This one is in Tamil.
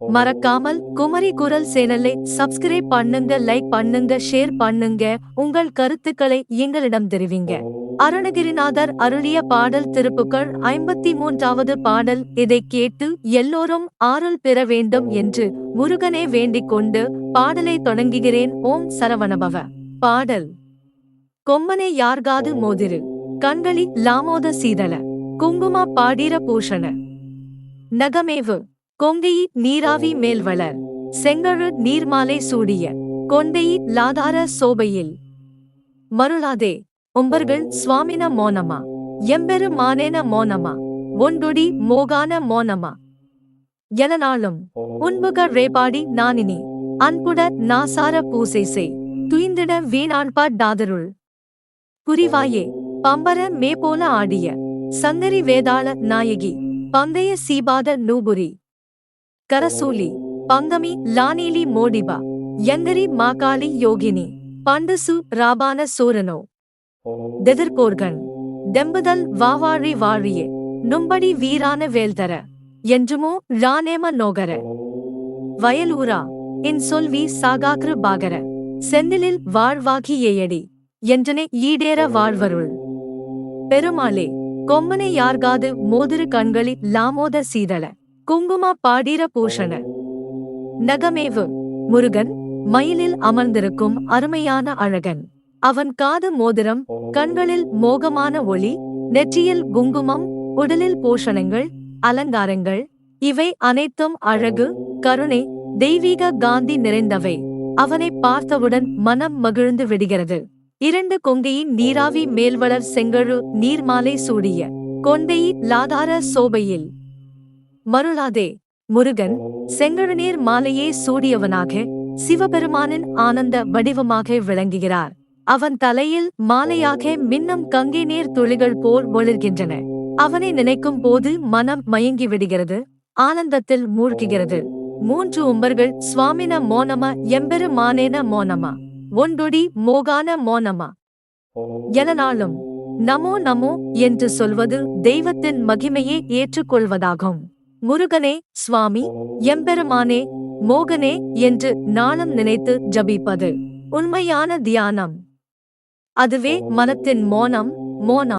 மறக்காமல் குமரி குரல் சேனலை சப்ஸ்கிரைப் பண்ணுங்க லைக் பண்ணுங்க ஷேர் பண்ணுங்க. உங்கள் கருத்துக்களை எங்களிடம் தெரிவிங்க. அருணகிரிநாதர் அருளிய பாடல் திருப்புக்கள் ஐம்பத்தி மூன்றாவது பாடல். இதை கேட்டு எல்லோரும் ஆறல் பெற வேண்டும் என்று முருகனே வேண்டிக் கொண்டு பாடலை தொடங்குகிறேன். ஓம் சரவணபவ. பாடல். கொம்மனை யார்காது மோதிரு. கண்களி லாமோத சீதல குங்கும பாடிர பூஷண. நகமேவு. கொங்கை நீராவி மேல்வளர். செங்கழு நீர்மாலை சூடிய. கொண்டையி லாதார சோபையில். மருளாதே ஒம்பர்கள் சுவாமின மோனமா. எம்பெரு மானேன மோனமா. ஒண்டொடி மோகான மோனமா. எனனாலும் உன்முக ரேபாடி நானினி. அன்புட நாசார பூசை செய். துயிந்திட வீணாண்பா டாதருள். புரிவாயே பம்பர மே போல ஆடிய. சங்கரி வேதாள நாயகி பந்தய சீபாத நூபுரி. கரசூலி பங்கமி லானீலி மோடிபா யங்கரி மாகாளி யோகினி பண்டசு ராபான சூரனோ தெதிர்கோர்கன் டெம்புதல் வாவாழி வாழியே நும்படி வீரான வேல்தர என்றுமோ ராணேம நோகர. வயலூரா இன் சொல்வி சாகாக்ரு பாகர செந்திலில் வாழ்வாகி ஏயடி என்றனை ஈடேற வாழ்வருள். பெருமாளே கொம்மனை யார்காது மோதிரு கண்களி லாமோத சீதள. குங்கும பாடிர பூஷண. நகமேவு. முருகன் மயிலில் அமர்ந்திருக்கும் அருமையான அழகன். அவன் காது மோதிரம் கண்களில் மோகமான ஒளி நெற்றியில் குங்குமம் உடலில் பூஷணங்கள் அலங்காரங்கள் இவை அனைத்தும் அழகு கருணை தெய்வீக காந்தி நிறைந்தவை. அவனை பார்த்தவுடன் மனம் மகிழ்ந்து விடுகிறது. இரண்டு கொங்கையின் நீராவி மேல்வளர் செங்கழு நீர்மாலை சூடிய கொண்டையி லாதார சோபையில். மருளாதே முருகன் செங்கழுநீர் மாலையே சூடியவனாக சிவபெருமானின் ஆனந்த வடிவமாக விளங்குகிறார். அவன் தலையில் மாலையாக மின்னும் கங்கை நீர் துளிகள் போல் ஒளிர்கின்றன. அவனை நினைக்கும் போது மனம் மயங்கி விடுகிறது ஆனந்தத்தில் மூழ்குகிறது. மூன்று உம்பர்கள் சுவாமின மோனமா எம்பெரு மானேன மோனமா ஒன்றொடி மோகான மோனமா. எனனாலும் நமோ நமோ என்று சொல்வது தெய்வத்தின் மகிமையை ஏற்றுக்கொள்வதாகும். முருகனே சுவாமி எம்பெருமானே மோகனே என்று நாளும் நினைத்து ஜபிப்பது உண்மையான தியானம். அதுவே மனத்தின் மோனம் மோனம்